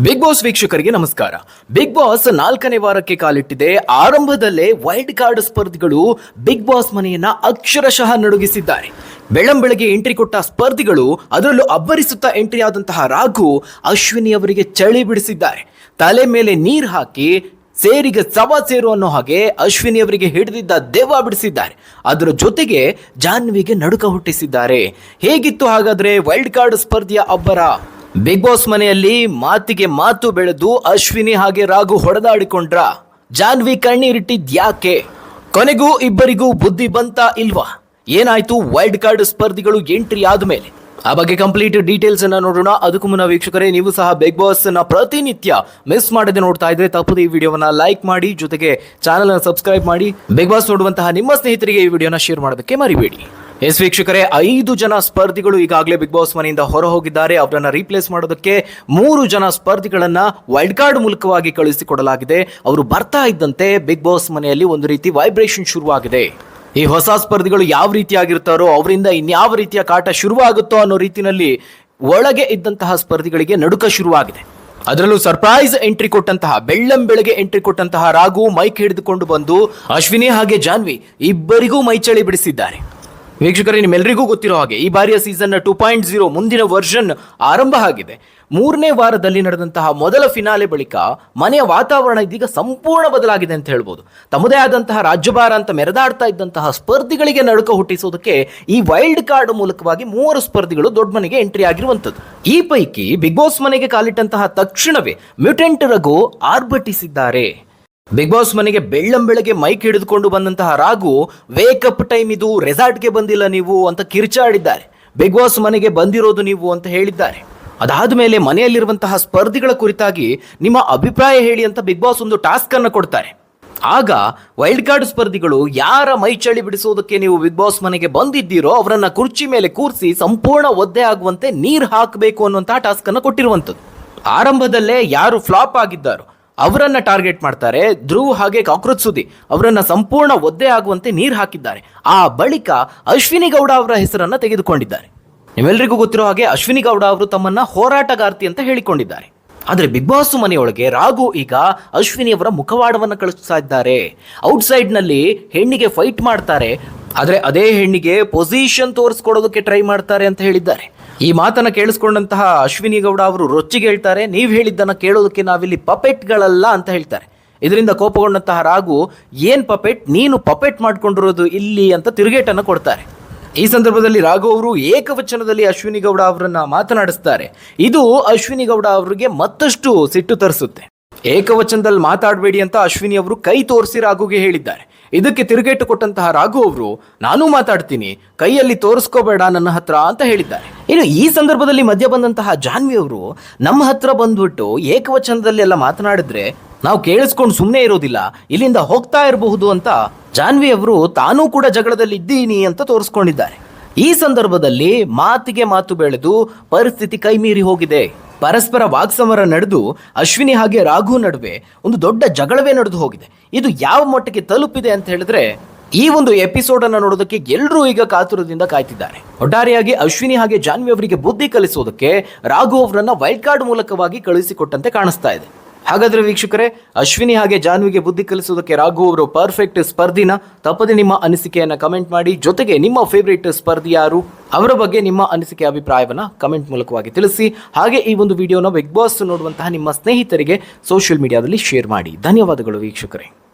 Big boss ವೀಕ್ಷಕರಿಗೆ ನಮಸ್ಕಾರ. Big boss ನಾಲ್ಕನೇ ವಾರಕ್ಕೆ ಕಾಲಿಟ್ಟಿದೆ. ಆರಂಭದಲ್ಲೇ ವೈಲ್ಡ್ ಕಾರ್ಡ್ ಸ್ಪರ್ಧಿಗಳು ಬಿಗ್ ಬಾಸ್ ಮನೆಯನ್ನ ಅಕ್ಷರಶಃ ನಡುಗಿಸಿದ್ದಾರೆ. ಬೆಳ್ಳಂಬೆಳಗ್ಗೆ ಎಂಟ್ರಿ ಕೊಟ್ಟ ಸ್ಪರ್ಧಿಗಳು, ಅದರಲ್ಲೂ ಅಬ್ಬರಿಸುತ್ತಾ ಎಂಟ್ರಿ ಆದಂತಹ ರಾಘು, ಅಶ್ವಿನಿ ಅವರಿಗೆ ಚಳಿ ಬಿಡಿಸಿದ್ದಾರೆ. ತಲೆ ಮೇಲೆ ನೀರು ಹಾಕಿ ಸೇರಿಗೆ ಸವ ಸೇರು ಅನ್ನೋ ಹಾಗೆ ಅಶ್ವಿನಿ ಅವರಿಗೆ ಹಿಡಿದಿದ್ದ ದೆವ್ವ ಬಿಡಿಸಿದ್ದಾರೆ. ಅದರ ಜೊತೆಗೆ ಜಾನ್ವಿಗೆ ನಡುಕ ಹುಟ್ಟಿಸಿದ್ದಾರೆ. ಹೇಗಿತ್ತು ಹಾಗಾದ್ರೆ ವೈಲ್ಡ್ ಕಾರ್ಡ್ ಸ್ಪರ್ಧೆಯ ಅಬ್ಬರ? ಬಿಗ್ ಬಾಸ್ ಮನೆಯಲ್ಲಿ ಮಾತಿಗೆ ಮಾತು ಬೆಳೆದು ಅಶ್ವಿನಿ ಹಾಗೆ ರಾಘು ಹೊಡೆದಾಡಿಕೊಂಡ್ರ. ಜಾನ್ವಿ ಕಣ್ಣೀರಿಟ್ಟಿದ್ ಯಾಕೆ? ಕೊನೆಗೂ ಇಬ್ಬರಿಗೂ ಬುದ್ಧಿ ಬಂತ ಇಲ್ವಾ? ಏನಾಯ್ತು? ವೈಲ್ಡ್ ಕಾರ್ಡ್ ಸ್ಪರ್ಧಿಗಳು ಎಂಟ್ರಿ ಆದ ಮೇಲೆ ಆ ಬಗ್ಗೆ ಕಂಪ್ಲೀಟ್ ಡೀಟೇಲ್ಸ್ ಅನ್ನ ನೋಡೋಣ. ಅದಕ್ಕೂ ಮುನ್ನ ವೀಕ್ಷಕರೇ, ನೀವು ಸಹ ಬಿಗ್ ಬಾಸ್ನ ಪ್ರತಿನಿತ್ಯ ಮಿಸ್ ಮಾಡದೆ ನೋಡ್ತಾ ಇದ್ರೆ ತಪ್ಪದೆ ಈ ವಿಡಿಯೋವನ್ನ ಲೈಕ್ ಮಾಡಿ, ಜೊತೆಗೆ ಚಾನಲ್ ಅನ್ನು ಸಬ್ಸ್ಕ್ರೈಬ್ ಮಾಡಿ. ಬಿಗ್ ಬಾಸ್ ನೋಡುವಂತಹ ನಿಮ್ಮ ಸ್ನೇಹಿತರಿಗೆ ಈ ವಿಡಿಯೋನ ಶೇರ್ ಮಾಡೋದಕ್ಕೆ ಮರಿಬೇಡಿ. ಎಸ್ ವೀಕ್ಷಕರೇ, ಐದು ಜನ ಸ್ಪರ್ಧಿಗಳು ಈಗಾಗಲೇ ಬಿಗ್ ಬಾಸ್ ಮನೆಯಿಂದ ಹೊರ ಹೋಗಿದ್ದಾರೆ ಅವರನ್ನು ರೀಪ್ಲೇಸ್ ಮಾಡೋದಕ್ಕೆ ಮೂರು ಜನ ಸ್ಪರ್ಧಿಗಳನ್ನ ವೈಲ್ಡ್ ಕಾರ್ಡ್ ಮೂಲಕವಾಗಿ ಕಳುಹಿಸಿಕೊಡಲಾಗಿದೆ ಅವರು ಬರ್ತಾ ಇದ್ದಂತೆ ಬಿಗ್ ಬಾಸ್ ಮನೆಯಲ್ಲಿ ಒಂದು ರೀತಿ ವೈಬ್ರೇಷನ್ ಶುರುವಾಗಿದೆ. ಈ ಹೊಸ ಸ್ಪರ್ಧಿಗಳು ಯಾವ ರೀತಿಯಾಗಿರ್ತಾರೋ, ಅವರಿಂದ ಇನ್ಯಾವ ರೀತಿಯ ಕಾಟ ಶುರುವಾಗುತ್ತೋ ಅನ್ನೋ ರೀತಿಯಲ್ಲಿ ಒಳಗೆ ಇದ್ದಂತಹ ಸ್ಪರ್ಧಿಗಳಿಗೆ ನಡುಕ ಶುರುವಾಗಿದೆ. ಅದರಲ್ಲೂ ಸರ್ಪ್ರೈಸ್ ಎಂಟ್ರಿ ಕೊಟ್ಟಂತಹ, ಬೆಳ್ಳಂ ಬೆಳಗ್ಗೆ ಎಂಟ್ರಿ ಕೊಟ್ಟಂತಹ ರಾಘು ಮೈಕ್ ಹಿಡಿದುಕೊಂಡು ಬಂದು, ಅಶ್ವಿನಿ ಹಾಗೆ ಜಾನ್ವಿ ಇಬ್ಬರಿಗೂ ಮೈಚಳಿ ಬಿಡಿಸಿದ್ದಾರೆ. ವೀಕ್ಷಕರೇ ನಿಮ್ಮೆಲ್ಲರಿಗೂ ಗೊತ್ತಿರೋ ಹಾಗೆ ಈ ಬಾರಿಯ ಸೀಸನ್ ಟೂ ಪಾಯಿಂಟ್ ಜೀರೋ ಮುಂದಿನ ವರ್ಷನ್ ಆರಂಭ ಆಗಿದೆ. ಮೂರನೇ ವಾರದಲ್ಲಿ ನಡೆದಂತಹ ಮೊದಲ ಫಿನಾಲೆ ಬಳಿಕ ಮನೆಯ ವಾತಾವರಣ ಇದೀಗ ಸಂಪೂರ್ಣ ಬದಲಾಗಿದೆ ಅಂತ ಹೇಳ್ಬೋದು. ತಮ್ಮದೇ ಆದಂತಹ ರಾಜ್ಯಭಾರ ಅಂತ ಮೆರೆದಾಡ್ತಾ ಇದ್ದಂತಹ ಸ್ಪರ್ಧಿಗಳಿಗೆ ನಡುಕ ಹುಟ್ಟಿಸೋದಕ್ಕೆ ಈ ವೈಲ್ಡ್ ಕಾರ್ಡ್ ಮೂಲಕವಾಗಿ ಮೂವರು ಸ್ಪರ್ಧಿಗಳು ದೊಡ್ಡ ಮನೆಗೆ ಎಂಟ್ರಿ ಆಗಿರುವಂಥದ್ದು. ಈ ಪೈಕಿ ಬಿಗ್ ಬಾಸ್ ಮನೆಗೆ ಕಾಲಿಟ್ಟಂತಹ ತಕ್ಷಣವೇ ಮ್ಯೂಟೆಂಟ್ ರಘು ಆರ್ಭಟಿಸಿದ್ದಾರೆ. ಬಿಗ್ ಬಾಸ್ ಮನೆಗೆ ಬೆಳ್ಳಂ ಬೆಳಗ್ಗೆ ಮೈಕ್ ಹಿಡಿದುಕೊಂಡು ಬಂದಂತಹ ರಾಘು ವೇಕಪ್ ಟೈಮ್ ಇದು ರೆಸಾರ್ಟ್ಗೆ ಬಂದಿಲ್ಲ ನೀವು ಅಂತ ಕಿರ್ಚಾಡಿದ್ದಾರೆ. ಬಿಗ್ ಬಾಸ್ ಮನೆಗೆ ಬಂದಿರೋದು ನೀವು ಅಂತ ಹೇಳಿದ್ದಾರೆ. ಅದಾದ ಮೇಲೆ ಮನೆಯಲ್ಲಿರುವಂತಹ ಸ್ಪರ್ಧಿಗಳ ಕುರಿತಾಗಿ ನಿಮ್ಮ ಅಭಿಪ್ರಾಯ ಹೇಳಿ ಅಂತ ಬಿಗ್ ಬಾಸ್ ಒಂದು ಟಾಸ್ಕ್ ಅನ್ನು ಕೊಡ್ತಾರೆ. ಆಗ ವೈಲ್ಡ್ ಕಾರ್ಡ್ ಸ್ಪರ್ಧಿಗಳು ಯಾರ ಮೈ ಚಳಿ ಬಿಡಿಸೋದಕ್ಕೆ ನೀವು ಬಿಗ್ ಬಾಸ್ ಮನೆಗೆ ಬಂದಿದ್ದೀರೋ ಅವರನ್ನ ಕುರ್ಚಿ ಮೇಲೆ ಕೂರಿಸಿ ಸಂಪೂರ್ಣ ಒದ್ದೆ ಆಗುವಂತೆ ನೀರು ಹಾಕಬೇಕು ಅನ್ನುವಂತಹ ಟಾಸ್ಕ್ ಅನ್ನು ಕೊಟ್ಟಿರುವಂಥದ್ದು. ಆರಂಭದಲ್ಲೇ ಯಾರು ಫ್ಲಾಪ್ ಆಗಿದ್ದಾರೋ ಅವರನ್ನ ಟಾರ್ಗೆಟ್ ಮಾಡ್ತಾರೆ. ಧ್ರುವ್ ಹಾಗೆ ಕಾಕ್ರೋಚ್ ಸುದ್ದಿ ಅವರನ್ನು ಸಂಪೂರ್ಣ ಒದ್ದೆ ಆಗುವಂತೆ ನೀರು ಹಾಕಿದ್ದಾರೆ. ಆ ಬಳಿಕ ಅಶ್ವಿನಿ ಗೌಡ ಅವರ ಹೆಸರನ್ನ ತೆಗೆದುಕೊಂಡಿದ್ದಾರೆ. ನಿಮ್ಮೆಲ್ಲರಿಗೂ ಗೊತ್ತಿರೋ ಹಾಗೆ ಅಶ್ವಿನಿ ಗೌಡ ಅವರು ತಮ್ಮನ್ನ ಹೋರಾಟಗಾರ್ತಿ ಅಂತ ಹೇಳಿಕೊಂಡಿದ್ದಾರೆ. ಆದರೆ ಬಿಗ್ ಬಾಸ್ ಮನೆಯೊಳಗೆ ರಾಘು ಈಗ ಅಶ್ವಿನಿ ಅವರ ಮುಖವಾಡವನ್ನು ಕಳಿಸ್ತಾ ಇದ್ದಾರೆ. ಔಟ್ಸೈಡ್ನಲ್ಲಿ ಹೆಣ್ಣಿಗೆ ಫೈಟ್ ಮಾಡ್ತಾರೆ. ಆದರೆ ಅದೇ ಹೆಣ್ಣಿಗೆ ಪೊಸಿಷನ್ ತೋರಿಸ್ಕೊಡೋದಕ್ಕೆ ಟ್ರೈ ಮಾಡ್ತಾರೆ ಅಂತ ಹೇಳಿದ್ದಾರೆ. ಈ ಮಾತನ್ನ ಕೇಳಿಸ್ಕೊಂಡಂತಹ ಅಶ್ವಿನಿ ಗೌಡ ಅವರು ರೊಚ್ಚಿಗೆ ಹೇಳ್ತಾರೆ, ನೀವು ಹೇಳಿದ್ದನ್ನ ಕೇಳೋದಕ್ಕೆ ನಾವಿಲ್ಲಿ ಪಪೆಟ್ಗಳಲ್ಲ ಅಂತ ಹೇಳ್ತಾರೆ. ಇದರಿಂದ ಕೋಪಗೊಂಡಂತಹ ರಾಘು, ಏನ್ ಪಪೆಟ್? ನೀನು ಪಪೆಟ್ ಮಾಡ್ಕೊಂಡಿರೋದು ಇಲ್ಲಿ ಅಂತ ತಿರುಗೇಟನ್ನು ಕೊಡ್ತಾರೆ. ಈ ಸಂದರ್ಭದಲ್ಲಿ ರಾಘು ಅವರು ಏಕವಚನದಲ್ಲಿ ಅಶ್ವಿನಿ ಗೌಡ ಅವರನ್ನ ಮಾತನಾಡಿಸ್ತಾರೆ. ಇದು ಅಶ್ವಿನಿ ಗೌಡ ಅವರಿಗೆ ಮತ್ತಷ್ಟು ಸಿಟ್ಟು ತರಿಸುತ್ತೆ. ಏಕವಚನದಲ್ಲಿ ಮಾತಾಡಬೇಡಿ ಅಂತ ಅಶ್ವಿನಿ ಅವರು ಕೈ ತೋರಿಸಿ ರಾಘುಗೆ ಹೇಳಿದ್ದಾರೆ. ಇದಕ್ಕೆ ತಿರುಗೇಟು ಕೊಟ್ಟಂತಹ ರಾಘು ಅವರು, ನಾನು ಮಾತಾಡ್ತೀನಿ, ಕೈಯಲ್ಲಿ ತೋರಿಸ್ಕೋಬೇಡ ನನ್ನ ಹತ್ರ ಅಂತ ಹೇಳಿದ್ದಾರೆ. ಇನ್ನು ಈ ಸಂದರ್ಭದಲ್ಲಿ ಮಧ್ಯ ಬಂದಂತಹ ಜಾನ್ವಿ ಅವರು ನಮ್ಮ ಹತ್ರ ಬಂದ್ಬಿಟ್ಟು ಏಕವಚನದಲ್ಲಿ ಎಲ್ಲ ಮಾತನಾಡಿದ್ರೆ ನಾವು ಕೇಳಿಸ್ಕೊಂಡು ಸುಮ್ಮನೆ ಇರೋದಿಲ್ಲ, ಇಲ್ಲಿಂದ ಹೋಗ್ತಾ ಇರಬಹುದು ಅಂತ ಜಾನ್ವಿ ಅವರು ತಾನೂ ಕೂಡ ಜಗಳದಲ್ಲಿ ಇದ್ದೀನಿ ಅಂತ ತೋರಿಸ್ಕೊಂಡಿದ್ದಾರೆ. ಈ ಸಂದರ್ಭದಲ್ಲಿ ಮಾತಿಗೆ ಮಾತು ಬೆಳೆದು ಪರಿಸ್ಥಿತಿ ಕೈಮೀರಿ ಹೋಗಿದೆ. ಪರಸ್ಪರ ವಾಕ್ಸಮರ ನಡೆದು ಅಶ್ವಿನಿ ಹಾಗೆ ರಾಘು ನಡುವೆ ಒಂದು ದೊಡ್ಡ ಜಗಳವೇ ನಡೆದು ಹೋಗಿದೆ. ಇದು ಯಾವ ಮಟ್ಟಕ್ಕೆ ತಲುಪಿದೆ ಅಂತ ಹೇಳಿದ್ರೆ ಈ ಒಂದು ಎಪಿಸೋಡ್ ಅನ್ನ ನೋಡೋದಕ್ಕೆ ಎಲ್ಲರೂ ಈಗ ಕಾತುರದಿಂದ ಕಾಯ್ತಿದ್ದಾರೆ. ಒಟ್ಟಾರೆಯಾಗಿ ಅಶ್ವಿನಿ ಹಾಗೆ ಜಾನ್ವಿ ಅವರಿಗೆ ಬುದ್ಧಿ ಕಲಿಸೋದಕ್ಕೆ ರಾಘು ಅವರನ್ನ ವೈಲ್ಡ್ ಕಾರ್ಡ್ ಮೂಲಕವಾಗಿ ಕಳುಹಿಸಿಕೊಟ್ಟಂತೆ ಕಾಣಿಸ್ತಾ ಇದೆ. ಹಾಗಾದ್ರೆ ವೀಕ್ಷಕರೇ, ಅಶ್ವಿನಿ ಹಾಗೆ ಜಾನ್ವಿಗೆ ಬುದ್ಧಿ ಕಲಿಸೋದಕ್ಕೆ ರಾಘು ಅವರು ಪರ್ಫೆಕ್ಟ್ ಸ್ಪರ್ಧಿನ ತಪ್ಪದೆ ನಿಮ್ಮ ಅನಿಸಿಕೆಯನ್ನು ಕಮೆಂಟ್ ಮಾಡಿ, ಜೊತೆಗೆ ನಿಮ್ಮ ಫೇವರೇಟ್ ಸ್ಪರ್ಧಿ ಯಾರು, ಅವರ ಬಗ್ಗೆ ನಿಮ್ಮ ಅನಿಸಿಕೆ ಅಭಿಪ್ರಾಯವನ್ನ ಕಮೆಂಟ್ ಮೂಲಕವಾಗಿ ತಿಳಿಸಿ, ಹಾಗೆ ಈ ಒಂದು ವಿಡಿಯೋನ ಬಿಗ್ ಬಾಸ್ ನೋಡುವಂತಹ ನಿಮ್ಮ ಸ್ನೇಹಿತರಿಗೆ ಸೋಷಿಯಲ್ ಮೀಡಿಯಾದಲ್ಲಿ ಶೇರ್ ಮಾಡಿ. ಧನ್ಯವಾದಗಳು ವೀಕ್ಷಕರೇ.